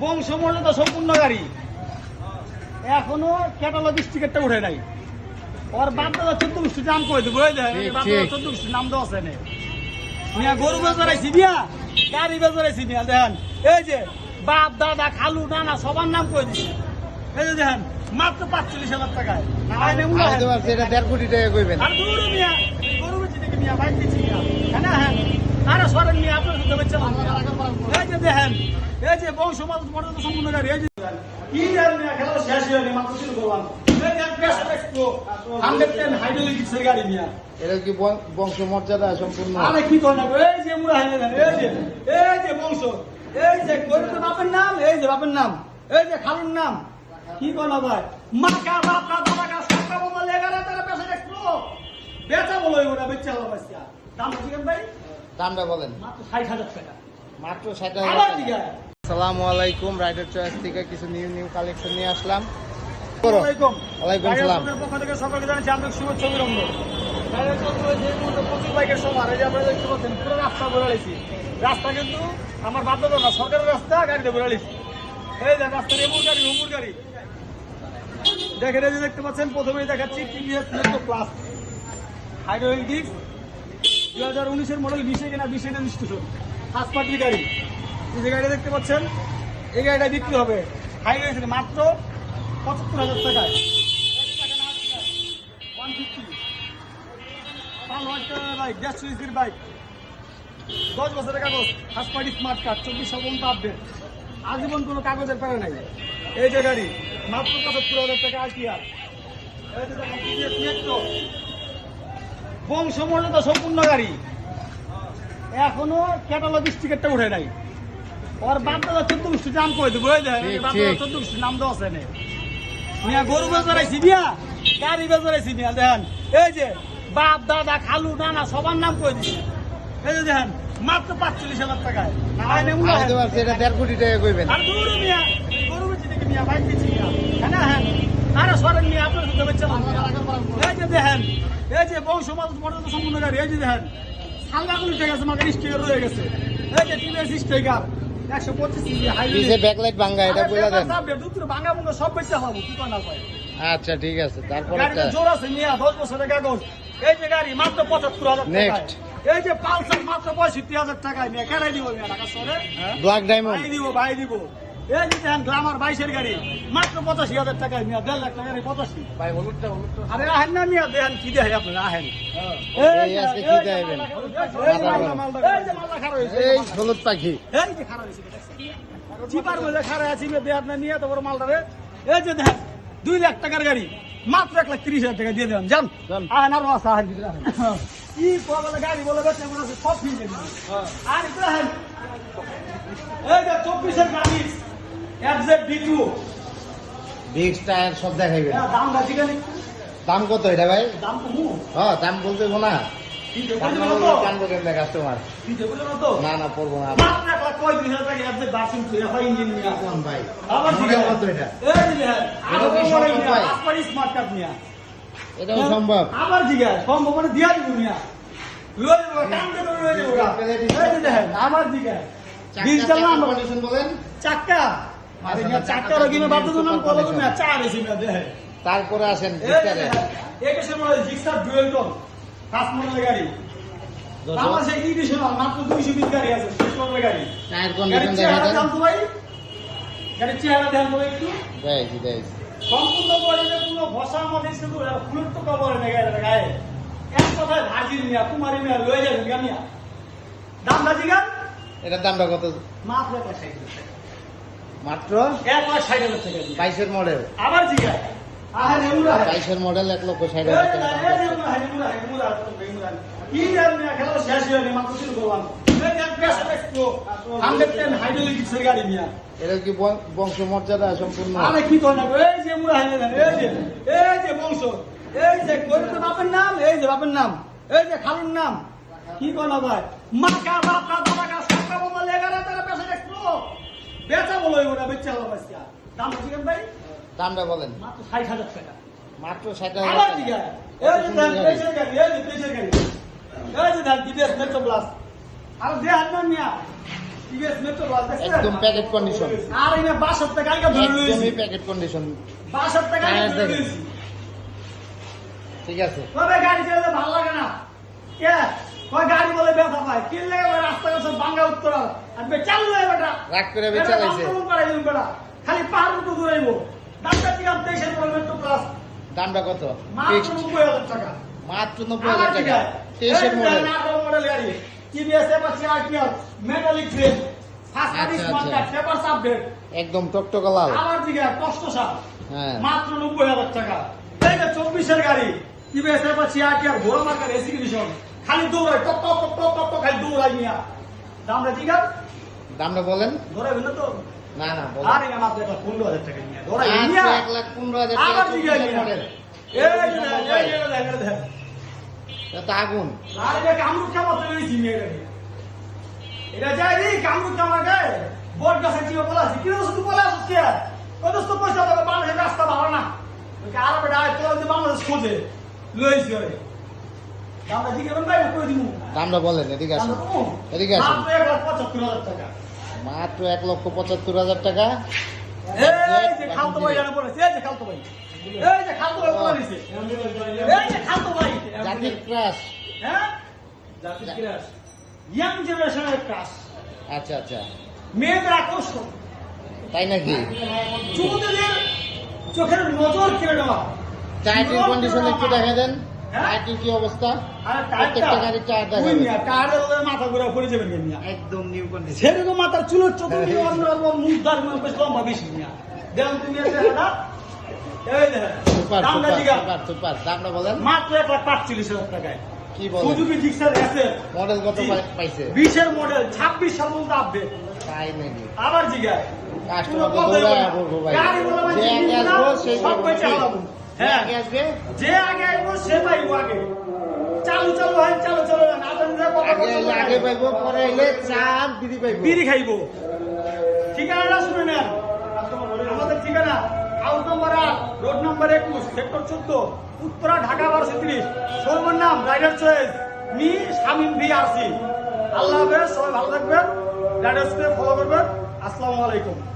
বংশমর্যাদা সম্পূর্ণ গাড়ি। এখনও ক্যাটালগ স্টিকারটা উঠে নাই। ওর বাপ দাদা চোদ্দ গোষ্ঠী নাম করে দেবো? চোদ্দ নাম দেওয়া আছে মিয়া গরু বেজারাইছি মিয়া? গাড়ি বেজারাইছি মিয়া দেখেন। এই যে বাপ দাদা খালু নানা সবার নাম করে দিছি এই যে দেখেন মাত্র পাঁচচল্লিশ হাজার টাকায়। দেড় কোটি টাকা কইবেন। আর দূর মিয়া গরু বেচি দেখি মিয়া বাইক দিচ্ছি মিয়া হ্যাঁ না হ্যাঁ আরে সরেন মিয়া আপনার সাথে বেচে এই যে দেখেন এই যে বংশ মর্যাদা সম্পূর্ণ গাড়ি এই যে কি জান খেলা শেষ হয়ে মাত্র শুরু করলাম। এই যে পেশার এক্সপো হান্ড্রেড টেন হাইড্রোলিক্সের গাড়ি মিয়া এটা কি বংশ মর্যাদা সম্পূর্ণ? আরে কি এই যে মুড়া হাইলে এই যে এই যে বংশ। এই যে গরুর বাপের নাম এই যে বাপের নাম। এই যে খালুর নাম। কি করে না ভাই মাকা বাপরা দাদা সরকার বলে লেগারা তারা পেশার এক্সপো বেচা বলো ওটা বেচা হলো বাচ্চা দাম ভাই? দামটা বলেন। মাত্র ষাট হাজার টাকা। মাত্র ষাট হাজার আসসালামু আলাইকুম রাইডার চয়েস থেকে কিছু নিউ নিউ কালেকশন নিয়ে আসলাম। ওয়ালাইকুম পক্ষ থেকে সকলকে জানাচ্ছি বাইকের সমান এই যে আপনারা দেখতে পাচ্ছেন পুরো রাস্তা ভরে লেছি রাস্তা কিন্তু আমার বাধ্যত না সরকারের রাস্তা গাড়িতে ভরে লেছি এই যে রাস্তার এমুর গাড়ি অমুর গাড়ি। দেখেন এই যে দেখতে পাচ্ছেন প্রথমেই দেখাচ্ছি টিভিএস মেট্রো প্লাস হাইড্রোয়েল ডিস্ক দু হাজার উনিশের মডেল বিশে কিনা বিশে রেজিস্ট্রেশন ফার্স্ট পার্টি গাড়ি যে গাড়ি দেখতে পাচ্ছেন, এই গাড়িটা বিক্রি হবে থেকে মাত্র পঁচাত্তর হাজার টাকায়। দশ বছরের কাগজ স্মার্ট চব্বিশ আপডেট আজীবন কোনো কাগজের প্যারা নাই। এই যে গাড়ি, মাত্র পঁচাত্তর হাজার টাকা আইটিআর বংশমর্যাদা সম্পূর্ণ গাড়ি। এখনও ক্যাটালগ স্টিকারটা উঠে নাই। ওর বাপ দাদা চোদ্দ গোষ্ঠী নাম করে দেবো বাপ দাদা। চোদ্দ গোষ্ঠী নাম দেওয়া আছে মিয়া গরু বেজারাইছি মিয়া গাড়ি বেজারাইছি মিয়া দেখেন। এই যে বাপ দাদা খালু নানা সবার নাম করে দিছি? এই যে দেখেন মাত্র পাঁচচল্লিশ হাজার টাকায়। দেড় কোটি টাকা কইবেন। আর মিয়া গরু বেচি দেখি মিয়া বাইক দিচ্ছি মিয়া। হ্যাঁ হ্যাঁ। আরে সরেন মিয়া আপনার সাথে এই যে দেখেন এই যে বংশ মানুষ মর্যাদা সম্পূর্ণ গাড়ি এই যে দেখেন। সালগাগুলি ঠিক আছে মাকে স্টিকার রয়ে গেছে। এই যে টিভিএস স্টিকার একশো পঁচিশ হাইওয়ে ব্যাকলাইট ভাঙ্গা এটা বলে দেন। ভাঙা ভুঙ্গা সব বেচে হব কি না কয় আচ্ছা ঠিক আছে তারপর একটা জোর আছে মিয়া দশ বছরের কাগজ এই যে গাড়ি মাত্র পঁচাত্তর হাজার এই যে পালসার মাত্র পঁয়ষট্টি হাজার টাকায় নিয়ে কেনাই দিব ব্ল্যাক ডায়মন্ড দিব ভাই দিব। এই যে দেখেন গ্লামার বাইশের গাড়ি। মাত্র পঁচাশি হাজার টাকায় মিয়া দেড় লাখ টাকা পঁচাশি। ভাই হলুদটা হলুদটা। আরে আহেন না মিয়া দেখেন কি দেখে আপনারা আহেন। এই আজকে কি দেখাবেন? এই যে মালদা, মালদা, এই যে মালদা খারাপ হয়েছে, এই হলুদ পাখি। এই যে খারাপ হয়েছে চিপার মধ্যে খারাপ আছি মেয়ে দেহাত না নিয়ে এই যে দেখেন দুই লাখ টাকার গাড়ি। মাত্র এক লাখ তিরিশ হাজার টাকা দিয়ে দেবেন যান। যান। আহেন আরও আছে আহেন ভিতরে আহেন। কি বলে গাড়ি বলে বেচে মনে আছে সব ফিরে আর ভিতরে আহেন এই যে চব্বিশের গাড়ি। এফজেড ডি টু টায়ার সব দেখাইবেন দাম গাছি গাড়ি দাম কত এটা ভাই? দাম কমু। হ্যাঁ দাম বলতে না। না না পড়ব না। কোন ভাই। এটাও সম্ভব। আবার জিজ্ঞাসা, সম্ভব মানে দিয়া দিব নিয়া। লয়ে যাব, টান দিয়ে ধরে লয়ে যাব। ওরা। এই যে দেখেন, আবার জিজ্ঞাসা। চাক্কা। তারপরে আসেন এই যে ভিতরে দেখেন, একুশের model, Gixxer dual tone, first মডেলের গাড়ি। আমার সেই editional, মাত্র 220 পিস গাড়ি আছে, শেষ মডেলের গাড়ি। টায়ার গাড়ির কন্ডিশন দেখা চেহারা দেন দেখান তো ভাই। গাড়ির চেহারা দেখান তো ভাই একটু। দেখাইছি দেখাইছি সম্পূর্ণ বডিতে পুরো ঘষার মধ্যে শুধু ফুলের তো কবরে গায়ে গায়ে। এক কথায় ভাজি নিয়া কুমারী লয়ে যাবেন দাম ভাজি গান এটার দামটা কত? মাত্র লাখ ষাট হাজার টাকা। মাত্র এক লাখ ষাট হাজার টাকা বাইশের মডেল আবার বাইশের মডেল এক লক্ষ ষাট হাজার টাকা না, এই যে এমুরা, এমুরা, এমুরা, এমুরা। কি জান মিয়া, খেলা তো শেষ হয়নি, মাত্র শুরু করলাম। এই যে Passion Expo, 110 hydraulics-এর গাড়ি মিয়া। এটা কি বংশ মর্যাদা সম্পূর্ণ আরে কি কয় না এই যে মুড়া হাইলে এই যে, এই যে বংশ, এই যে বাপের নাম, এই যে বাপের নাম, এই যে খালুর নাম, কি কয় না ভাই? মাকা বাপরা দাদা সরকার বলে লেগারা তারা পেশা দেখতো। বেচা বলো ওটা বেচা হলো বাচ্চা। দাম বেশি কেন ভাই? দামটা বলেন। মাত্র ষাট হাজার টাকা। মাত্র ষাট হাজার? একদম প্যাকেট কন্ডিশন আর এনে বাসর একদমই প্যাকেট কন্ডিশন বাসর। লইছি। ঠিক আছে। তবে গাড়ি চালাতে ভালো লাগে না। কে? কয় গাড়ি বলে ব্যথা পায় কি লাগে ভাই রাস্তাঘাট সব ভাঙ্গা উত্তর আর বে চালু হয় বেটা রাগ করে বেটা খালি পাহাড় দূরাইবো দামটা কি প্লাস দামটা কত? মাত্র ফিক্সড নব্বই হাজার টাকা। মাত্র নব্বই আবার হাজার ঠিক টাকা। আছে তেইশের মডেল মডেল গাড়ি। টিভিএস চেয়ার টিয়ার metallic service. Market paper update একদম টকটকা লাল। আবার দিকে কষ্ট সাপ। হ্যাঁ। মাত্র নব্বই হাজার টাকা। এই যে চব্বিশের গাড়ি। টিভিএস এবার চেয়ার টিয়ার ঘোড়া মার্কেট এসি কন্ডিশন খালি দৌড়ায় top top top top top top খালি দৌড়াই নিয়া দামটা ঠিক আছে দামটা বলেন। না তো। না নিয়া। এক লাখ পনেরো হাজার টাকা যে যে যে আগুন। আর এটা যাই রে কামরুক গাছে চিও কি শুধু বলা কে পয়সা দেবে? বাংলাদেশের রাস্তা ভালো না। ওকে আর বেটা আয় তোরা যদি বাংলাদেশ খোঁজে। লইছি ওরে। দামটা দিকে বেন ভাই কই দিমু? দামটা বলেন এদিকে আসুন। এদিকে আসুন। মাত্র এক লাখ পঁচাত্তর হাজার টাকা। মাত্র এক লক্ষ পঁচাত্তর হাজার টাকা। জাতির ক্রাশ। হ্যাঁ? ইয়াং জেনারেশনের ক্রাশ। আচ্ছা আচ্ছা। মেয়েদের আকর্ষণ। তাই নাকি? চোখের নজর কেড়ে নেওয়া। টায়ারটির কন্ডিশন একটু দেখা দেন। হ্যাঁ? কি অবস্থা? প্রত্যেকটা গাড়ির টায়ার দেখা ওই যাবে। টায়ারের ওদের মাথা ঘুরে পড়ে মিয়া একদম নিউ কন্ডিশন সেরকম মাথার চুলের চতুর্দিকে অন্য রকম মুখ দার বেশ লম্বা বেশি মিয়া দেখুন তুমি এর চেহারা। এই দেখেন সুপার সুপার সুপার সুপার। দামটা বলেন। মাত্র এক লাখ পাঁচচল্লিশ হাজার টাকায়। কি বলেন? সুজুকি জিক্সার এসে মডেল কত বিশের মডেল ছাব্বিশ সাল পর্যন্ত আপডেট তাই নাকি? আবার কাস্টমার তো দৌড়ায় ভাই গাড়ি বলে সেই সব পয়সা। হ্যাঁ। আগে আসবে? যে আগে আইবো সে পাইবো আগে। চালু চালু হয় চালু চালু না আগে পাইবো পরে আইলে চাপ দিদি পাইবো। বিড়ি খাইবো। ঠিকানাটা শুনে নেন আমাদের ঠিকানা হাউস নম্বর আট রোড নম্বর একুশ সেক্টর চোদ্দ উত্তরা ঢাকা বারোশো তিরিশ শোরুমের নাম rider choice me Shamim V RC আল্লাহ হাফেজ সবাই ভালো থাকবেন। রাইডার্সকে ফলো করবেন। আসসালামু আলাইকুম।